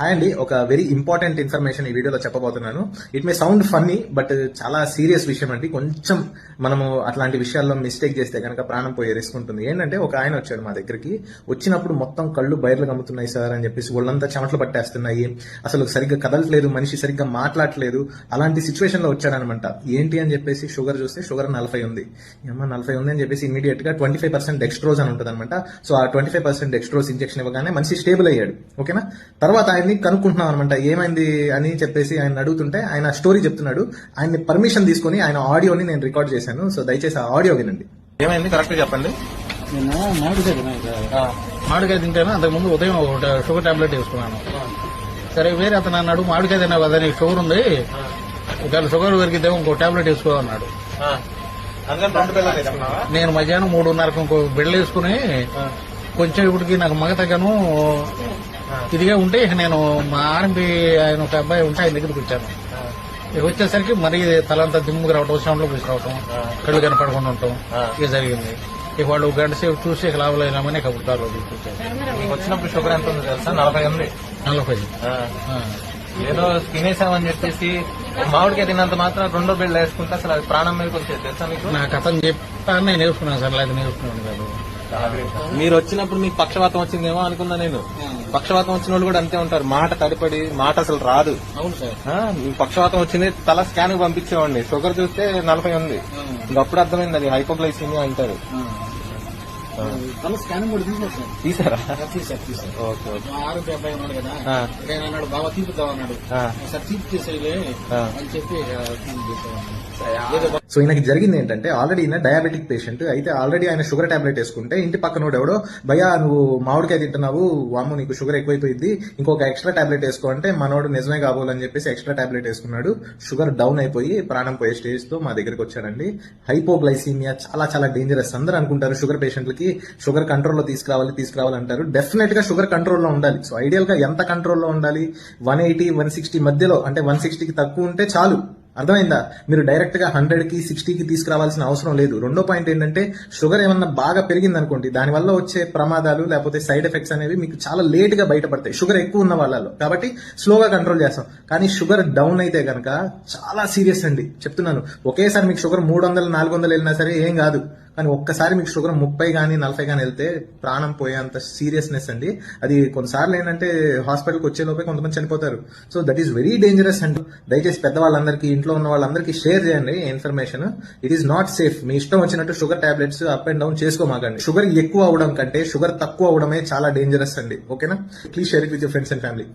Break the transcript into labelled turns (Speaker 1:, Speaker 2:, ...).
Speaker 1: Hi అండి. ఒక very important information ఈ వీడియోలో చెప్పబోతున్నాను. It may sound funny but చాలా సీరియస్ విషయం అండి. కొంచెం మనము అట్లాంటి విషయాల్లో మిస్టేక్ చేస్తే కనుక ప్రాణం పోయే రిస్క్ ఉంటుంది. ఏంటంటే ఒక ఆయన వచ్చాడు మా దగ్గరికి. వచ్చినప్పుడు మొత్తం కళ్ళు బయర్లు కమ్ముతున్నాయి సార్ అని చెప్పేసి ఒళ్ళంతా చెమటలు పట్టేస్తున్నాయి. అసలు సరిగ్గా కదలట్లేదు మనిషి సరిగ్గా మాట్లాడట్లేదు. అలాంటి సిచ్యువేషన్లో వచ్చాడనమాట. ఏంటి అని చెప్పేసి షుగర్ చూస్తే షుగర్ నలభై ఉంది. అమ్మ నలభై ఉంది అని చెప్పేసి ఇమీడియట్గా ట్వంటీ ఫైవ్ పర్సెంట్ డెక్స్ట్రోజ్ అని ఉంటుంది అనమాట సో ఆ twenty five percent dextrose injection ఇవ్వగానే మనిషి స్టేబుల్ అయ్యాడు. ఓకేనా? తర్వాత ఆయన్ని కనుక్కుంటున్నాం అనమాట ఏమైంది అని చెప్పేసి ఆయన అడుగుతుంటే ఆయన స్టోరీ చెప్తున్నాడు. ఆయన్ని పర్మిషన్ తీసుకొని ఆయన ఆడియోని నేను రికార్డ్ చేశాను. సో దయచేసి ఆ ఆడియో వినండి.
Speaker 2: ఏమైంది? కరెక్ట్ చెప్పండి.
Speaker 3: నిన్న మామిడికాయ తింటాను. అంతకుముందు ఉదయం ఒక షుగర్ టాబ్లెట్ వేసుకున్నాను. సరే వేరే అతను అన్నాడు మామిడికాయ తిన్నావు కదా నీకు షుగర్ ఉంది. ఒకవేళ షుగర్ పెరిగితే ఇంకో టాబ్లెట్ వేసుకో అన్నాడు.
Speaker 2: ఆ. అందుకని రెండు పిల్లలు వేసుకున్నావా
Speaker 3: నేను మధ్యాహ్నం మూడున్నరకు ఇంకో బిడ్డలు వేసుకుని కొంచెం ఇప్పటికి నాకు మగ తగ్గను. ఇదిగా ఉంటే ఇక నేను మా ఆర్ఎంపీ ఆయన ఒక అబ్బాయి ఉంటే ఆయన దగ్గరికి వచ్చాను. ఇక వచ్చేసరికి మరీ తలంతా దిమ్ముకు రావటం సౌండ్లో రావటం కళ్ళు కనపడకుండా ఉండటం ఇక జరిగింది. ఇక వాళ్ళు గంట సేపు చూసి ఇక లాభలేనామని
Speaker 2: నీకు వచ్చినప్పుడు షుగర్ ఎంత ఉంది తెలుసా? నలభై ఉంది.
Speaker 3: నలభై.
Speaker 2: ఏదో తినేసామని చెప్పేసి మామిడికాయ తిన్నంత మాత్రం రెండో బిళ్ళ వేసుకుంటే అసలు అది ప్రాణం మీదకి వచ్చేది తెలుసా మీకు?
Speaker 3: నాకు అతను చెప్పాను నేను నేర్చుకున్నాను సార్ లేదా నేర్చుకున్నాను కాదు.
Speaker 2: మీరు వచ్చినప్పుడు మీకు పక్షవాతం వచ్చిందేమో అనుకున్నా నేను. పక్షవాతం వచ్చిన వాళ్ళు కూడా అంతే ఉంటారు. మాట తడిపడి మాట అసలు రాదు. మీకు పక్షవాతం వచ్చింది తల స్కాన్ పంపించేవాడిని. షుగర్ చూస్తే నలభై ఉంది. ఇంకప్పుడు అర్థమైంది అది హైపోగ్లైసీమియా అంటారు.
Speaker 3: తల స్కానింగ్ కూడా తీసేసాను
Speaker 2: తీసారా
Speaker 3: తీసారు తీసారు
Speaker 2: ఓకే ఓకే.
Speaker 3: మా ఆరోగ్య అబ్బాయి ఉన్నాడు కదా
Speaker 2: ఆ,
Speaker 3: నేను అన్నాడు బాబా తీపుతావు అన్నాడు.
Speaker 2: ఆ,
Speaker 3: సార్ తీపి చేసేయలే
Speaker 2: ఆ.
Speaker 3: అని చెప్పి ఇక తీసేవాడిని. ఏదో
Speaker 1: సో ఈయనకి జరిగింది ఏంటంటే ఆల్రెడీ ఈయన డయాబెటిక్ పేషెంట్ అయితే ఆల్రెడీ ఆయన షుగర్ టాబ్లెట్ వేసుకుంటే ఇంటి పక్కనోడు ఎవడో భయ్యా నువ్వు మామిడికాయ తింటున్నావు వాము నీకు షుగర్ ఎక్కువైపోయింది ఇంకొక ఎక్స్ట్రా టాబ్లెట్ వేసుకో అంటే మనోడు నిజమే కాబోలని చెప్పేసి ఎక్స్ట్రా టాబ్లెట్ వేసుకున్నాడు. షుగర్ డౌన్ అయిపోయి ప్రాణం పోయే స్టేజ్తో మా దగ్గరికి వచ్చాడండి. హైపోగ్లైసీమియా చాలా చాలా డేంజరస్ అందరూ అనుకుంటారు షుగర్ పేషెంట్లకి షుగర్ కంట్రోల్లో తీసుకురావాలి తీసుకురావాలి అంటారు. డెఫినెట్గా షుగర్ కంట్రోల్లో ఉండాలి. సో ఐడియల్గా ఎంత కంట్రోల్లో ఉండాలి? వన్ ఎయిటీ వన్ సిక్స్టీ మధ్యలో అంటే వన్ సిక్స్టీకి తక్కువ ఉంటే చాలు. అర్థమైందా? మీరు డైరెక్ట్గా హండ్రెడ్కి సిక్స్టీకి తీసుకురావాల్సిన అవసరం లేదు. రెండో పాయింట్ ఏంటంటే షుగర్ ఏమన్నా బాగా పెరిగింది అనుకోండి దానివల్ల వచ్చే ప్రమాదాలు లేకపోతే సైడ్ ఎఫెక్ట్స్ అనేవి మీకు చాలా లేట్గా బయటపడతాయి. షుగర్ ఎక్కువ ఉన్న వాళ్ళలో. కాబట్టి స్లోగా కంట్రోల్ చేస్తాం. కానీ షుగర్ డౌన్ అయితే కనుక చాలా సీరియస్ అండి. చెప్తున్నాను. ఒకేసారి మీకు షుగర్ మూడు వందలు నాలుగు వందలు వెళ్ళినా సరే ఏం కాదు. కానీ ఒక్కసారి మీకు షుగర్ ముప్పై కానీ నలభై కానీ వెళ్తే ప్రాణం పోయేంత సీరియస్నెస్ అండి. అది కొన్నిసార్లు ఏంటంటే హాస్పిటల్కి వచ్చే లోపే కొంతమంది చనిపోతారు. So that is very dangerous and. దయచేసి పెద్దవాళ్ళందరికీ ఇంట్లో ఉన్న వాళ్ళందరికీ షేర్ చేయండి information. It is not safe మీ ఇష్టం వచ్చినట్టు sugar tablets up and down చేసుకోమాకండి. Sugar ఎక్కువ అవడం కంటే షుగర్ తక్కువ అవడమే చాలా డేంజరస్ అండి. ఓకేనా? Please share it with your friends and family